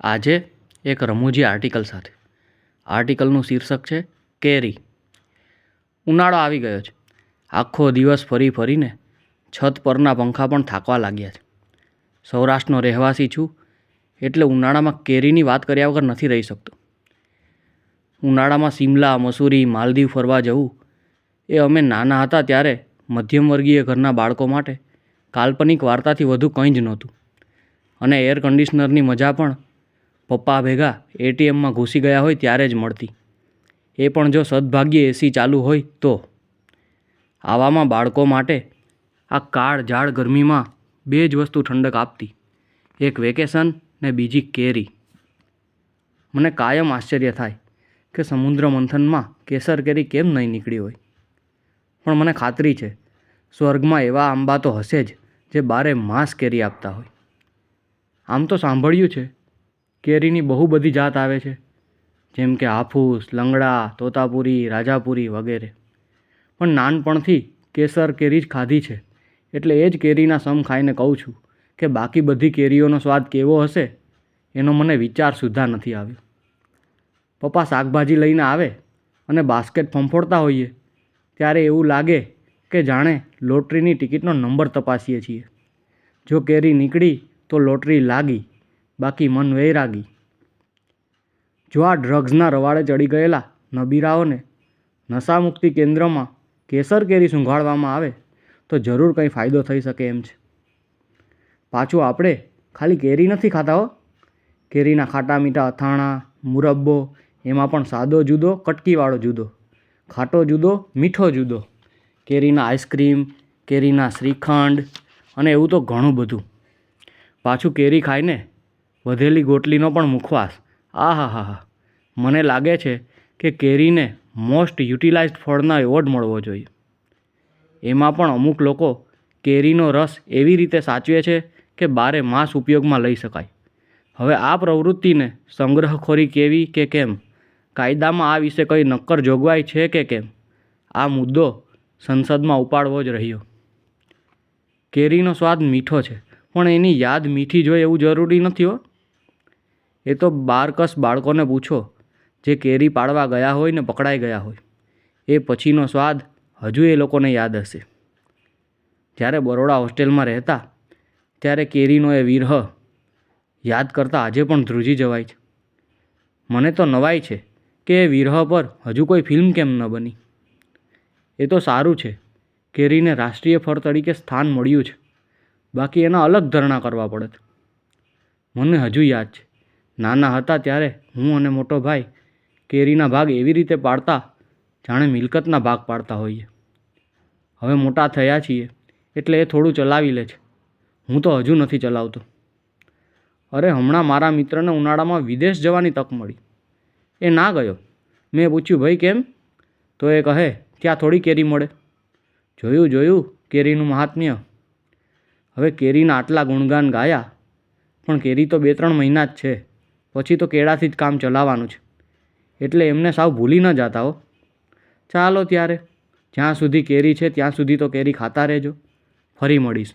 આજે એક રમૂજી આર્ટિકલ સાથે. આર્ટિકલનું શીર્ષક છે, કેરી. ઉનાળો આવી ગયો છે. આખો દિવસ ફરી ફરીને છત પરના પંખા પણ થાકવા લાગ્યા છે. સૌરાષ્ટ્રનો રહેવાસી છું, એટલે ઉનાળામાં કેરીની વાત કર્યા વગર નથી રહી શકતો. ઉનાળામાં સિમલા મસૂરી, માલદીવ ફરવા જવું, એ અમે નાના હતા ત્યારે મધ્યમવર્ગીય ઘરના બાળકો માટે કાલ્પનિક વાર્તાથી વધુ કંઈ જ નહોતું. અને એર કન્ડિશનરની મજા પણ પપ્પા ભેગા એટીએમમાં ઘૂસી ગયા હોય ત્યારે જ મળતી. એ પણ જો સદભાગ્યે એસી ચાલુ હોય તો. આવામાં બાળકો માટે આ કાળ ઝાડ ગરમીમાં બે જ વસ્તુ ઠંડક આપતી. એક વેકેશન ને બીજી કેરી. મને કાયમ આશ્ચર્ય થાય કે સમુદ્ર મંથનમાં કેસર કેરી કેમ નહીં નીકળી હોય. પણ મને ખાતરી છે, સ્વર્ગમાં એવા આંબા તો હશે જ જે બારે માસ કેરી આપતા હોય. આમ તો સાંભળ્યું છે કેરીની બહુ બધી જાત આવે છે. જેમ કે હાફૂસ, લંગડા, તોતાપુરી, રાજાપુરી વગેરે. પણ નાનપણથી કેસર કેરી જ ખાધી છે. એટલે એ જ કેરીના સમ ખાઈને કહું છું કે બાકી બધી કેરીઓનો સ્વાદ કેવો હશે, એનો મને વિચાર સુદ્ધા નથી આવ્યો. પપ્પા શાકભાજી લઈને આવે અને બાસ્કેટ ફંફોડતા હોઈએ, ત્યારે એવું લાગે કે જાણે લોટરીની ટિકિટનો નંબર તપાસીએ છીએ. જો કેરી નીકળી તો લોટરી લાગી બાકી મન વૈરાગી. જો આ ડ્રગ્સના રવાડે ચડી ગયેલા નબીરાઓને નશામુક્તિ કેન્દ્રમાં કેસર કેરી સૂંઘાડવામાં આવે, તો જરૂર કંઈ ફાયદો થઈ શકે એમ છે. પાછું આપણે ખાલી કેરી નથી ખાતા હો. કેરીના ખાટા મીઠા અથાણા, મુરબ્બો, એમાં પણ સાદો જુદો, કટકીવાળો જુદો, ખાટો જુદો, મીઠો જુદો. કેરીના આઈસ્ક્રીમ, કેરીના શ્રીખંડ અને એવું તો ઘણું બધું. પાછું કેરી ખાઈને વધેલી ગોટલીનો પણ મુખવાસ. આ હા હા હા. મને લાગે છે કે કેરીને મોસ્ટ યુટિલાઇઝડ ફળના એવોર્ડ મળવો જોઈએ. એમાં પણ અમુક લોકો કેરીનો રસ એવી રીતે સાચવે છે કે બારે માસ ઉપયોગમાં લઈ શકાય. હવે આ પ્રવૃત્તિને સંગ્રહખોરી કેવી કે કેમ? કાયદામાં આ વિશે કંઈ નક્કર જોગવાઈ છે કે કેમ? આ મુદ્દો સંસદમાં ઉપાડવો જ રહ્યો. કેરીનો સ્વાદ મીઠો છે, પણ એની યાદ મીઠી જોઈએ એવું જરૂરી નથી હો. એ તો બારકસ બાળકોને પૂછો, જે કેરી પાડવા ગયા હોય ને પકડાઈ ગયા હોય. એ પછીનો સ્વાદ હજુ એ લોકોને યાદ હશે. જ્યારે બરોડા હોસ્ટેલમાં રહેતા, ત્યારે કેરીનો એ વિરહ યાદ કરતાં આજે પણ ધ્રુજી જવાય છે. મને તો નવાઈ છે કે એ વિરહ પર હજુ કોઈ ફિલ્મ કેમ ન બની. એ તો સારું છે, કેરીને રાષ્ટ્રીય ફળ તરીકે સ્થાન મળ્યું છે. બાકી એના અલગ ધરણા કરવા પડત મને હજુ યાદ છે. નાના હતા ત્યારે હું અને મોટો ભાઈ કેરીના ભાગ એવી રીતે પાડતા જાણે મિલકતના ભાગ પાડતા હોઈએ. હવે મોટા થયા છીએ એટલે એ થોડું ચલાવી લે છે. હું તો હજુ નથી ચલાવતો. અરે હમણાં મારા મિત્રને ઉનાળામાં વિદેશ જવાની તક મળી. એ ના ગયો. મેં પૂછ્યું, ભાઈ, કેમ? તો એ કહે, ત્યાં થોડી કેરી મળે. જોયું જોયું, કેરીનું મહાત્મ્ય. હવે કેરીના આટલા ગુણગાન ગાયા, પણ કેરી તો બે ત્રણ મહિના જ છે. પછી તો કેળાથી જ કામ ચલાવવાનું છે. એટલે એમને સાવ ભૂલી ન જાતા હો. ચાલો ત્યારે, જ્યાં સુધી કેરી છે ત્યાં સુધી તો કેરી ખાતા રહેજો. ફરી મળીશ.